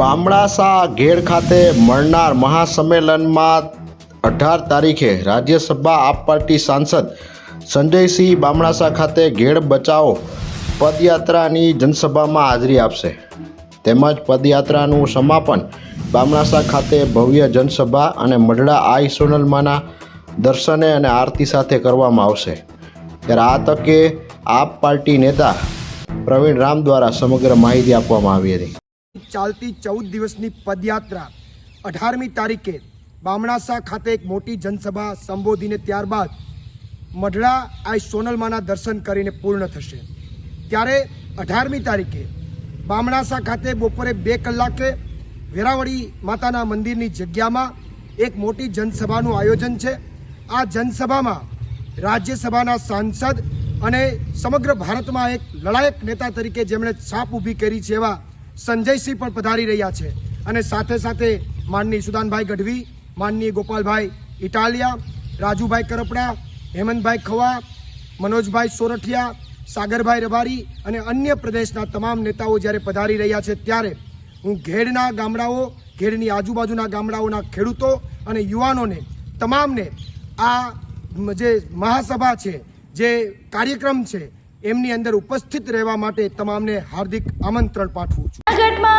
બામણાસા ઘેડ ખાતે મળનાર મહાસંમેલનમાં અઢાર તારીખે રાજ્યસભા આપ પાર્ટી સાંસદ સંજયસિંહ બામણાસા ખાતે ઘેડ બચાવો પદયાત્રાની જનસભામાં હાજરી આપશે. તેમજ પદયાત્રાનું સમાપન બામણાસા ખાતે ભવ્ય જનસભા અને મઢડા આઈ સોનલમાના દર્શને અને આરતી સાથે કરવામાં આવશે. ત્યારે આ તકે આપ પાર્ટી નેતા પ્રવીણ રામ દ્વારા સમગ્ર માહિતી આપવામાં આવી હતી. ચાલતી ચૌદ દિવસની પદયાત્રા અઢારમી તારીખે બામણાસા ખાતે એક મોટી જનસભા સંબોધીને ત્યારબાદ મઢડા આઈ સોનલમાના દર્શન કરીને પૂર્ણ થશે. ત્યારે અઢારમી તારીખે બામણાસા ખાતે બપોરે બે કલાકે વેરાવળી માતાના મંદિરની જગ્યામાં એક મોટી જનસભાનું આયોજન છે. આ જનસભામાં રાજ્યસભાના સાંસદ અને સમગ્ર ભારતમાં એક લડાયક નેતા તરીકે જેમણે છાપ ઊભી કરી છે એવા સંજયસિંહ પણ પધારી રહ્યા છે. અને સાથે સાથે માનની સુદાનભાઈ ગઢવી માનની ગોપાલભાઈ ઇટાલિયા, રાજુભાઈ કરપડા, હેમંતભાઈ ખવા, મનોજભાઈ સોરઠિયા, સાગરભાઈ રબારી અને અન્ય પ્રદેશના તમામ નેતાઓ જ્યારે પધારી રહ્યા છે ત્યારે હું ઘેડના ગામડાઓ, ઘેડની આજુબાજુના ગામડાઓના ખેડૂતો અને યુવાનોને, તમામને આ જે મહાસભા છે, જે કાર્યક્રમ છે, એમની અંદર ઉપસ્થિત રહેવા માટે તમામને હાર્દિક આમંત્રણ પાઠવું છું.